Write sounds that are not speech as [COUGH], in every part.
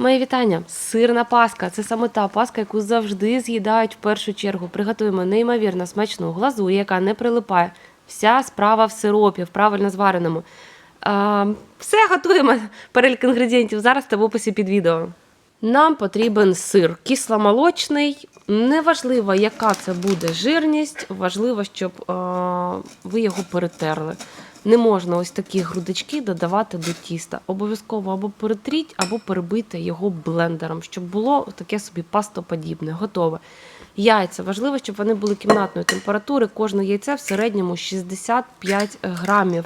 Мої вітання. Сирна паска це саме та паска, яку завжди з'їдають в першу чергу. Приготуємо неймовірно смачну глазу, яка не прилипає. Вся справа в сиропі, в правильно звареному. А, все готуємо. Перелік інгредієнтів зараз та в описі під відео. Нам потрібен сир кисломолочний. Неважливо, яка це буде жирність, важливо, щоб е, ви його перетерли. Не можна ось такі грудочки додавати до тіста. Обов'язково або перетріть, або перебийте його блендером, щоб було таке собі пастоподібне, готове. Яйця важливо, щоб вони були кімнатної температури. Кожне яйце в середньому 65 грамів.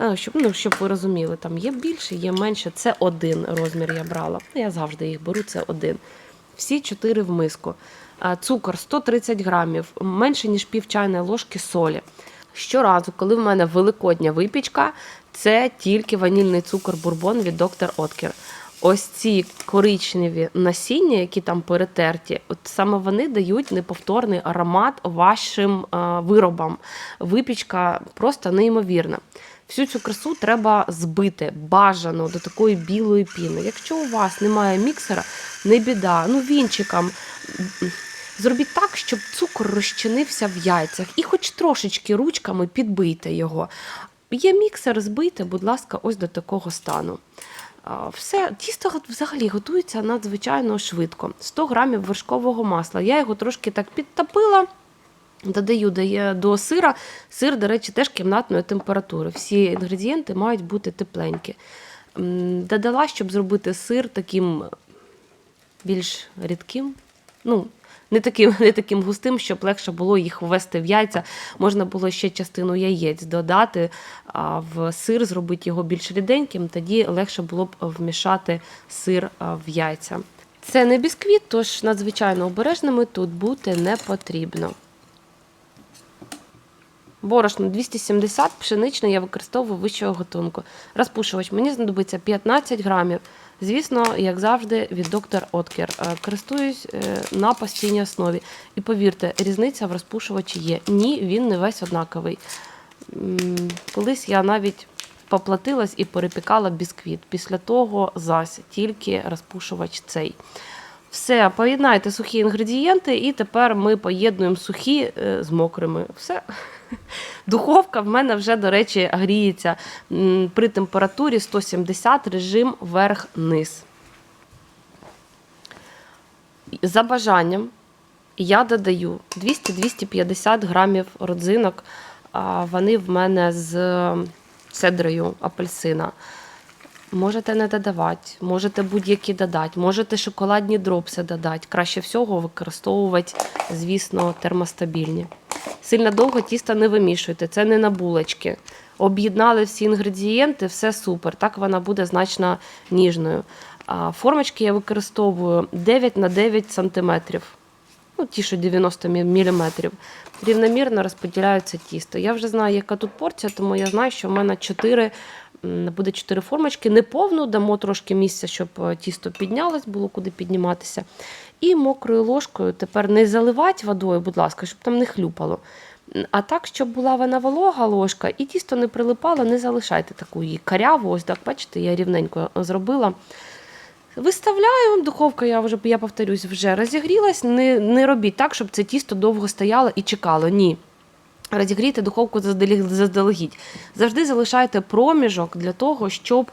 Е, Щоб, ну, щоб ви розуміли, там є більше, є менше. Це один розмір я брала. Ну, Я завжди їх беру, це один. Всі чотири в миску. Цукор 130 грамів, менше ніж пів чайної ложки солі. Щоразу, коли в мене великодня випічка, це тільки ванільний цукор бурбон від доктор Откер. Ось ці коричневі насіння, які там перетерті, от саме вони дають неповторний аромат вашим е, виробам. Випічка просто неймовірна. Всю цю красу треба збити бажано до такої білої піни. Якщо у вас немає міксера, не біда. Ну, вінчиком зробіть так, щоб цукор розчинився в яйцях, і хоч трошечки ручками підбийте його. Є міксер, збийте, будь ласка, ось до такого стану. Все, тісто взагалі готується надзвичайно швидко. 100 грамів вершкового масла. Я його трошки так підтопила. Додаю до сира. Сир, до речі, теж кімнатної температури. Всі інгредієнти мають бути тепленькі. Додала, щоб зробити сир таким більш рідким. Ну, не таким, [LAUGHS] не таким густим, щоб легше було їх ввести в яйця. Можна було ще частину яєць додати, а в сир зробити його більш ріденьким, тоді легше було б вмішати сир в яйця. Це не бісквіт, тож надзвичайно обережними тут бути не потрібно. Борошно 270, пшеничне я використовую вищого готунку. Розпушувач мені знадобиться 15 грамів. Звісно, як завжди, від доктор Откер. Е, Користуюсь е, на постійній основі. І повірте, різниця в розпушувачі є. Ні, він не весь однаковий. Колись я навіть поплатилась і перепікала бісквіт. Після того зась тільки розпушувач цей. Все, поєднайте сухі інгредієнти, і тепер ми поєднуємо сухі е, з мокрими. Все. Духовка в мене вже, до речі, гріється при температурі 170 режим верх-низ. За бажанням я додаю 200-250 грамів родзинок. Вони в мене з цедрою апельсина. Можете не додавати, можете будь-які додати, можете шоколадні дропси додати. Краще всього використовувати, звісно, термостабільні. Сильно довго тісто не вимішуйте, це не на булочки. Об'єднали всі інгредієнти, все супер. Так вона буде значно ніжною. А формочки я використовую 9 на 9 сантиметрів. Ну, ті, що 90 мм. Рівномірно розподіляються тісто. Я вже знаю, яка тут порція, тому я знаю, що в мене 4, м, буде 4 формочки. Не повну, дамо трошки місця, щоб е, тісто піднялось, було куди підніматися. І мокрою ложкою тепер не заливати водою, будь ласка, щоб там не хлюпало. А так, щоб була вона волога ложка, і тісто не прилипало, не залишайте таку її каряву. Ось так, бачите, я рівненько зробила. Виставляю, духовка, я вже я повторюсь, вже розігрілась. Не, не робіть так, щоб це тісто довго стояло і чекало. Ні. Розігрійте духовку заздалегідь. Завжди залишайте проміжок для того, щоб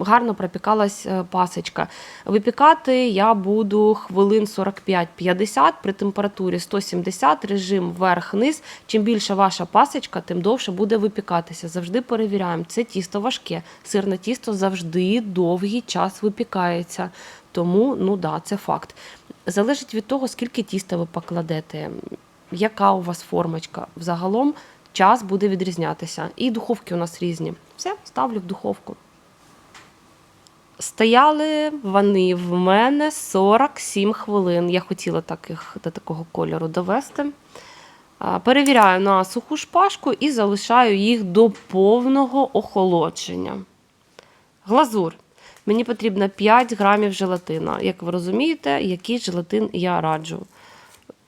гарно пропікалась е, пасочка. Випікати я буду хвилин 45-50 при температурі 170, режим вверх-низ. Чим більше ваша пасочка, тим довше буде випікатися. Завжди перевіряємо. Це тісто важке. Сирне тісто завжди довгий час випікається. Тому, ну да, це факт. Залежить від того, скільки тіста ви покладете яка у вас формочка. Взагалом час буде відрізнятися. І духовки у нас різні. Все, ставлю в духовку. Стояли вони в мене 47 хвилин. Я хотіла так їх до такого кольору довести. Перевіряю на суху шпажку і залишаю їх до повного охолодження. Глазур. Мені потрібно 5 грамів желатина. Як ви розумієте, який желатин я раджу.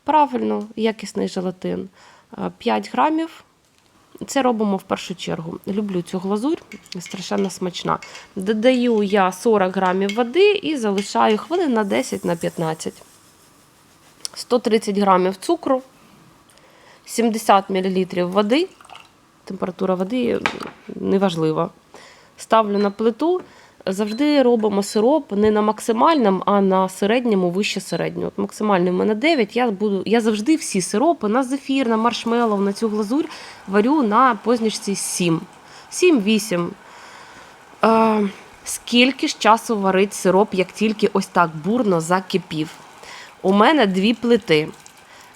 Правильно, якісний желатин. Е, 5 грамів Це робимо в першу чергу. Люблю цю глазурь, страшенно смачна. Додаю я 40 грамів води і залишаю хвилин на 10 на 15. 130 грамів цукру, 70 мл води. Температура води неважлива. Ставлю на плиту. Завжди робимо сироп не на максимальному, а на середньому, вище середнього. От максимальний в мене 9. Я, буду, я завжди всі сиропи на зефір, на маршмеллоу, на цю глазурь варю на позначці 7. 7-8. Е, скільки ж часу варить сироп, як тільки ось так бурно закипів? У мене дві плити.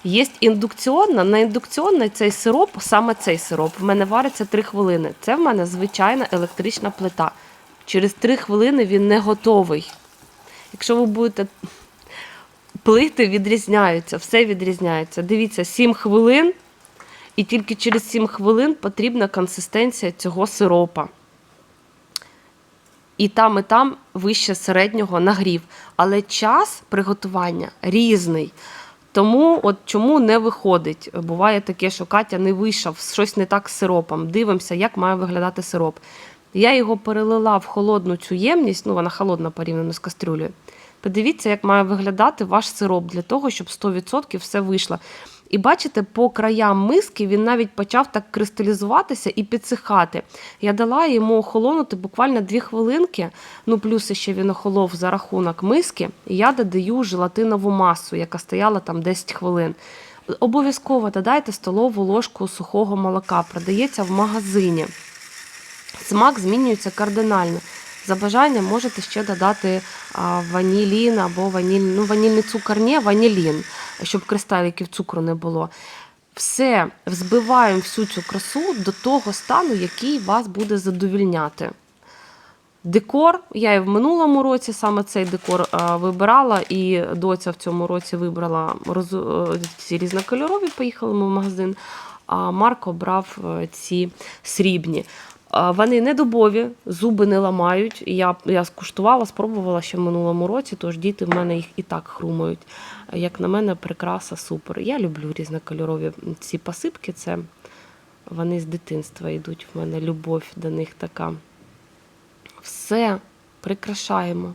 Є індукціонна. На індукціонний цей сироп, саме цей сироп, в мене вариться 3 хвилини. Це в мене звичайна електрична плита. Через 3 хвилини він не готовий. Якщо ви будете плити, відрізняються, все відрізняється. Дивіться, 7 хвилин, і тільки через 7 хвилин потрібна консистенція цього сиропа. І там, і там вище середнього нагрів. Але час приготування різний. Тому от чому не виходить? Буває таке, що Катя не вийшов, щось не так з сиропом. Дивимося, як має виглядати сироп. Я його перелила в холодну цю ємність, ну вона холодна порівняно з кастрюлею. Подивіться, як має виглядати ваш сироп для того, щоб 100% все вийшло. І бачите, по краям миски він навіть почав так кристалізуватися і підсихати. Я дала йому охолонути буквально 2 хвилинки, ну плюс ще він охолов за рахунок миски, і я додаю желатинову масу, яка стояла там 10 хвилин. Обов'язково додайте столову ложку сухого молока, продається в магазині. Смак змінюється кардинально. За бажанням можете ще додати ванілін або ваніль, ну, ванільний цукор ні, ванілін, щоб кристаліків цукру не було. Все, взбиваємо всю цю красу до того стану, який вас буде задовільняти. Декор, я і в минулому році саме цей декор вибирала, і доця в цьому році вибрала роз, е, ці різнокольорові, поїхали ми в магазин, а Марко брав е, ці срібні. Вони не дубові, зуби не ламають. Я, я скуштувала, спробувала ще в минулому році, тож діти в мене їх і так хрумають. Як на мене, прикраса супер. Я люблю різнокольорові ці посипки. Це вони з дитинства йдуть. В мене любов до них така. Все прикрашаємо.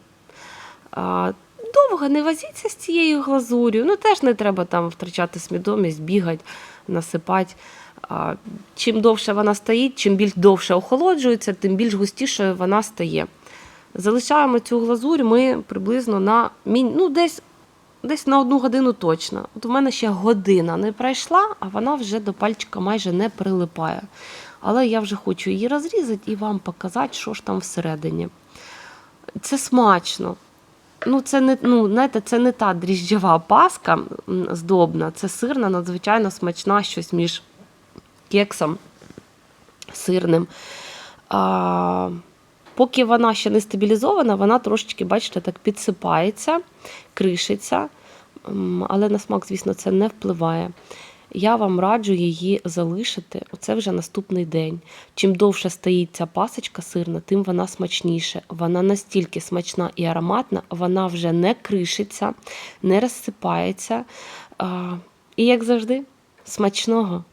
Довго не возіться з цією глазур'ю. Ну теж не треба там втрачати свідомість, бігати, насипати. Чим довше вона стоїть, чим більш довше охолоджується, тим більш густішою вона стає. Залишаємо цю глазурь ми приблизно на ну, десь, десь на одну годину точно. От у мене ще година не пройшла, а вона вже до пальчика майже не прилипає. Але я вже хочу її розрізати і вам показати, що ж там всередині. Це смачно. Ну, це не ну, знаєте, це не та дріжджова паска здобна, це сирна, надзвичайно смачна, щось між кексом сирним. А, поки вона ще не стабілізована, вона трошечки, бачите, так підсипається, кришиться, але на смак, звісно, це не впливає. Я вам раджу її залишити. Оце вже наступний день. Чим довше стоїть ця пасочка сирна, тим вона смачніше. Вона настільки смачна і ароматна, вона вже не кришиться, не розсипається. І як завжди, смачного!